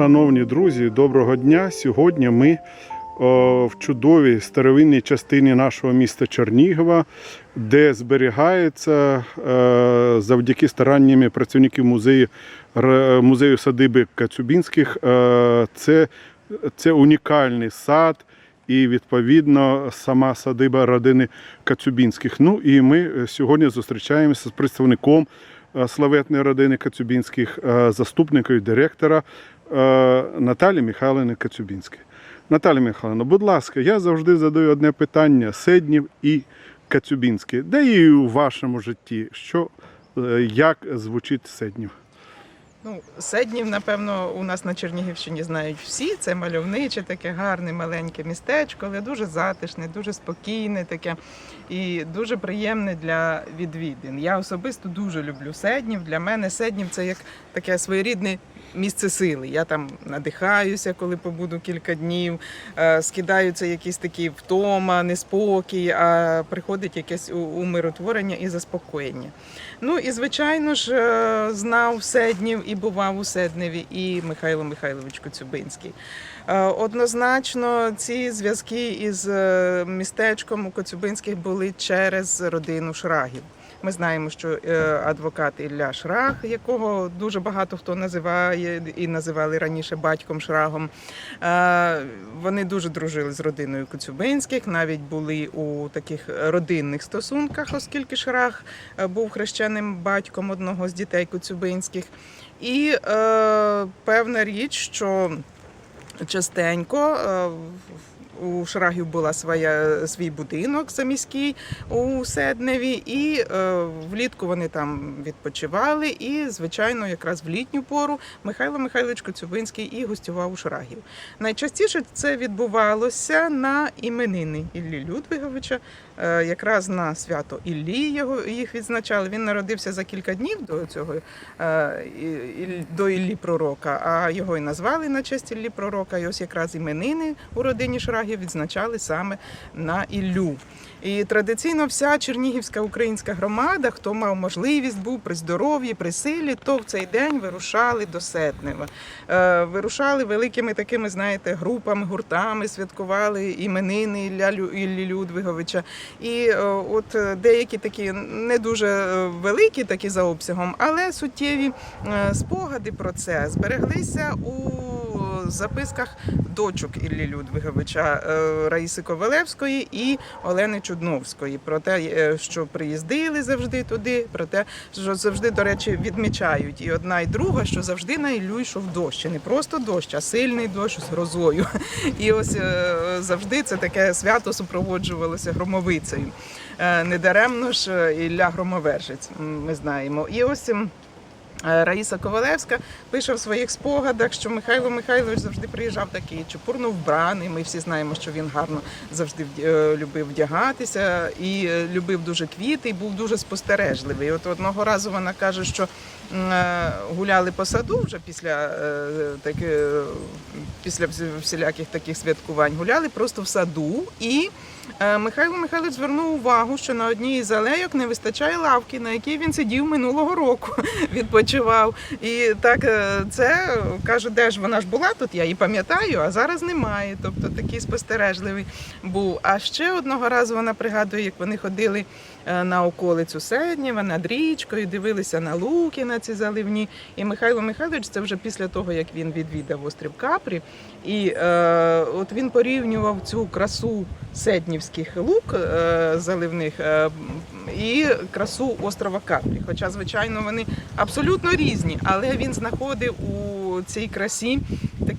Шановні друзі, доброго дня! Сьогодні ми о, в чудовій старовинній частині нашого міста Чернігова, де зберігається е, завдяки стараннями працівників музею, музею садиби Кацюбінських. е, Це, це унікальний сад. І відповідно сама садиба родини Кацюбінських. Ну і ми е, сьогодні зустрічаємося з представником е, славетної родини Кацюбінських, е, заступникою директора е, Наталі Михайловни Кацюбінської. Наталі Михайловна, будь ласка, я завжди задаю одне питання: Седнів і Кацюбінський. Де і у вашому житті? Що, е, як звучить Седнів? Ну, Седнів, напевно, у нас на Чернігівщині знають всі. Це мальовниче, таке гарне маленьке містечко, але дуже затишне, дуже спокійне таке і дуже приємне для відвідин. Я особисто дуже люблю Седнів. Для мене Седнів це як таке своєрідне місце сили. Я там надихаюся, коли побуду кілька днів. е, Скидаються якісь такі втома, неспокій, а приходить якесь умиротворення і заспокоєння. Ну і звичайно ж е, знав Седнів і бував у Седневі і Михайло Михайлович Коцюбинський. Е, Однозначно, ці зв'язки із містечком у Коцюбинських були через родину Шрагів. Ми знаємо, що е, адвокат Ілля Шраг, якого дуже багато хто називає і називали раніше батьком Шрагом. е, Вони дуже дружили з родиною Коцюбинських, навіть були у таких родинних стосунках, оскільки Шраг е, був хрещеним батьком одного з дітей Коцюбинських. І певна річ, що частенько. е, У Шрагів була своя свій будинок заміський у Седневі, і е, влітку вони там відпочивали. І, звичайно, якраз в літню пору Михайло Михайлович Коцюбинський і гостював у Шрагів. Найчастіше це відбувалося на іменини Іллі Людвиговича, якраз на свято Іллі його їх відзначали. Він народився за кілька днів до цього е, до Іллі Пророка, а його і назвали на честь Іллі Пророка. І ось якраз іменини у родині Шрагів відзначали саме на Іллю. І традиційно вся чернігівська українська громада, хто мав можливість, був при здоров'ї, при силі, то в цей день вирушали до Сетнева. Е, Вирушали великими такими, знаєте, групами, гуртами, святкували іменини Ілля Іллі Людвиговича. І е, от е, деякі такі не дуже е, великі, такі за обсягом, але суттєві спогади про це збереглися у записках дочок Іллі Людвиговича е, Раїси Ковалевської і Олени Чудновської. Про те, е, що приїздили завжди туди, про те, що завжди, до речі, відмічають і одна, і друга, що завжди на Іллю йшов дощ. І не просто дощ, а сильний дощ з грозою. І ось е, завжди це таке свято супроводжувалося громовицею. Недаремно ж Ілля Громовержець, ми знаємо. І ось. Е, Раїса Ковалевська пише в своїх спогадах, що Михайло Михайлович завжди приїжджав такий чепурно вбраний. Ми всі знаємо, що він гарно завжди е, любив вдягатися і е, любив дуже квіти, і був дуже спостережливий. От одного разу вона каже, що гуляли по саду вже після таки, е, після всіляких таких святкувань. Гуляли просто в саду і. Е, Михайло Михайлович звернув увагу, що на одній із алейок не вистачає лавки, на якій він сидів минулого року, відпочивав. І так е, це каже, де ж вона ж була тут, я її пам'ятаю, а зараз немає. Тобто такий спостережливий був. А ще одного разу вона пригадує, як вони ходили на околицю Седнєва, над річкою, дивилися на луки на ці заливні. І Михайло Михайлович, це вже після того, як він відвідав острів Капрі, і е, от він порівнював цю красу седнівських лук е, заливних е, і красу острова Капрі. Хоча, звичайно, вони абсолютно різні, але він знаходив у цій красі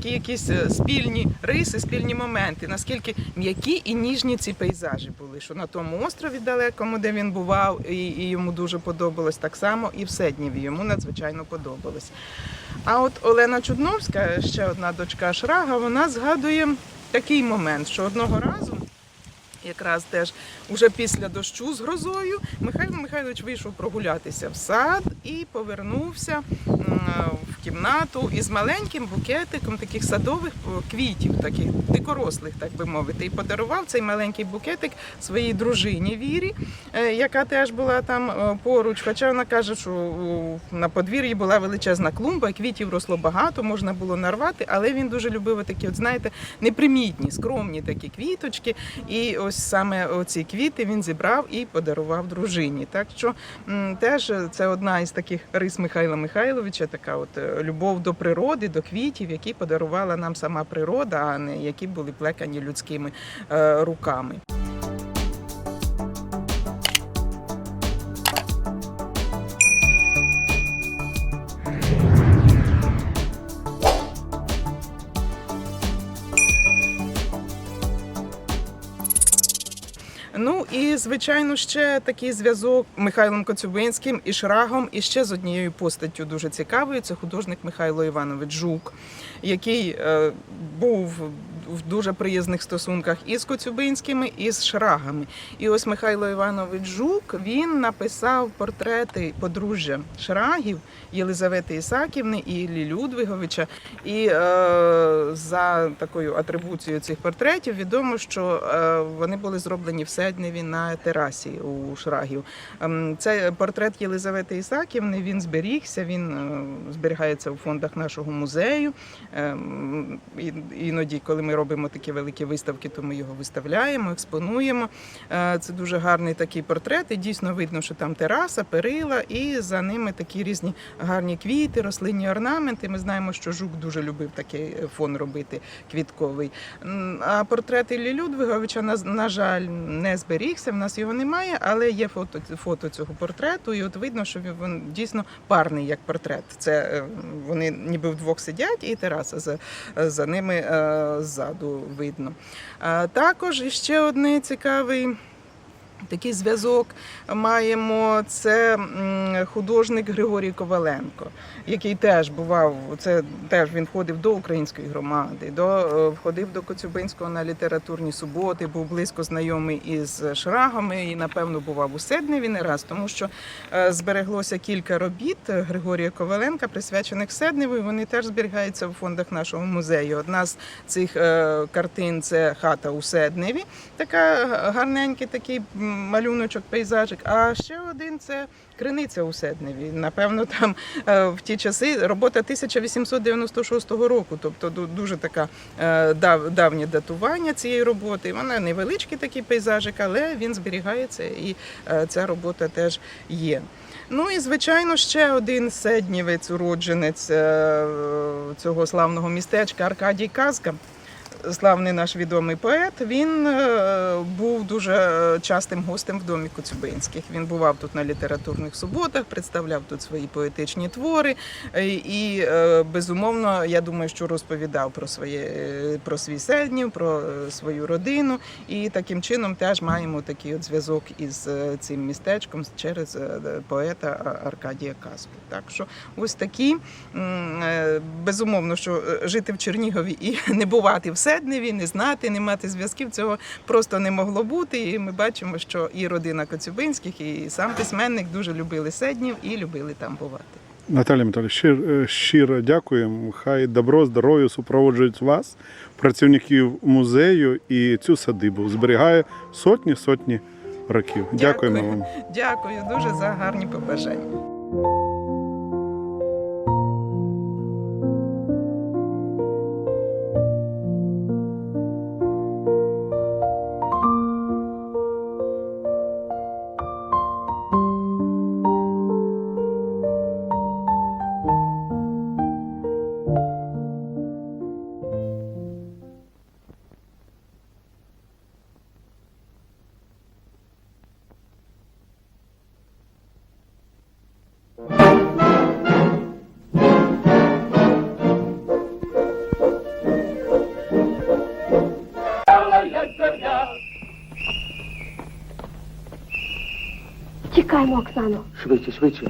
такі якісь е, спільні риси, спільні моменти, наскільки м'які і ніжні ці пейзажі були. Що на тому острові далекому, де він бував, і, і йому дуже подобалось так само, і в Седніві йому надзвичайно подобалось. А от Олена Чудновська, ще одна дочка Шрага, вона згадує такий момент, що одного разу. Якраз теж уже після дощу з грозою Михайло Михайлович вийшов прогулятися в сад і повернувся в кімнату із маленьким букетиком таких садових квітів, таких дикорослих, так би мовити. І подарував цей маленький букетик своїй дружині Вірі, е, яка теж була там поруч. Хоча вона каже, що на подвір'ї була величезна клумба, квітів росло багато, можна було нарвати, але він дуже любив такі, от знаєте, непримітні, скромні такі квіточки. І ось саме оці квіти він зібрав і подарував дружині. Так що теж це одна із таких рис Михайла Михайловича, така от е, любов до природи, до квітів, які подарувала нам сама природа, а не які були плекані людськими е, руками. Ну і звичайно ще такий зв'язок Михайлом Коцюбинським і Шрагом, і ще з однією постаттю дуже цікавою. Це художник Михайло Іванович Жук, який е, був в дуже приязних стосунках і з Коцюбинськими, і з Шрагами. І ось Михайло Іванович Жук він написав портрети подружжя Шрагів Єлизавети Ісаківни і Іллі Людвиговича. І е, за такою атрибуцією цих портретів відомо, що е, вони були зроблені в Седневі на терасі у Шрагів. Ем, Це портрет Єлизавети Ісаківни. Він зберігся. Він е, зберігається у фондах нашого музею. Ем, Іноді, коли ми робимо такі великі виставки, то ми його виставляємо, експонуємо. Е, Це дуже гарний такий портрет. І дійсно видно, що там тераса, перила, і за ними такі різні гарні квіти, рослинні орнаменти. Ми знаємо, що жук дуже любив такий фон робити квітковий. А портрет Іллі Людвиговича, на, жаль, не зберігся. В нас його немає, але є фото, фото цього портрету. І от видно, що він- дійсно парний як портрет. Це е, вони ніби вдвох сидять, і тераса за, за ними е, ззаду видно. Також ще одне цікавий. Такий зв'язок маємо. Це художник Григорій Коваленко, який теж бував. Це теж він входив до української громади, до е, входив до Коцюбинського на літературні суботи, був близько знайомий із шрагами і, напевно, бував у Седневі не раз, тому що е, збереглося кілька робіт Григорія Коваленка, присвячених Седневу. і Вони теж зберігаються в фондах нашого музею. Одна з цих е, картин це хата у Седневі, така гарненький такий малюночок, пейзажик. А ще один це криниця у Седневі. Напевно, там е, в ті часи робота 1896 року, тобто дуже така е, давнє датування цієї роботи. Вона невеличкий такий пейзажик, але він зберігається, і е, ця робота теж є. Ну і звичайно, ще один седнівець, уродженець цього славного містечка Аркадій Казка. Славний наш відомий поет. Він е, був дуже частим гостем в домі Коцюбинських. Він бував тут на літературних суботах, представляв тут свої поетичні твори. Е, І е, безумовно, я думаю, що розповідав про своє про свій седнів, про свою родину. І таким чином теж маємо такий от зв'язок із цим містечком через поета Аркадія Казку. Так що ось такі безумовно, що жити в Чернігові і не бувати в Седневі, не знати, не мати зв'язків, цього просто не могло бути. І ми бачимо, що і родина Коцюбинських, і сам письменник дуже любили Седнів і любили там бувати. Наталя Михайлівна, щиро, щиро дякуємо. Хай добро, здоров'я супроводжують вас, працівників музею і цю садибу. Зберігає сотні сотні років. Дякуємо Дякую. вам. Дякую дуже за гарні побажання. Uciekajmy, Oksano. Szybciej, szybciej.